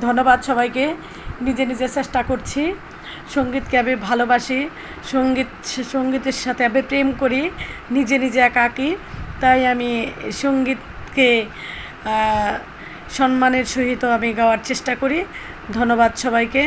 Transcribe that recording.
ধন্যবাদ সবাইকে। নিজে নিজে চেষ্টা করছি। সঙ্গীতকে আমি ভালোবাসি। সংগীত, সঙ্গীতের সাথে আমি প্রেম করি। নিজে নিজে একাকি। আঁকি তাই আমি সঙ্গীতকে সম্মানের সহিত আমি গাওয়ার চেষ্টা করি। ধন্যবাদ সবাইকে।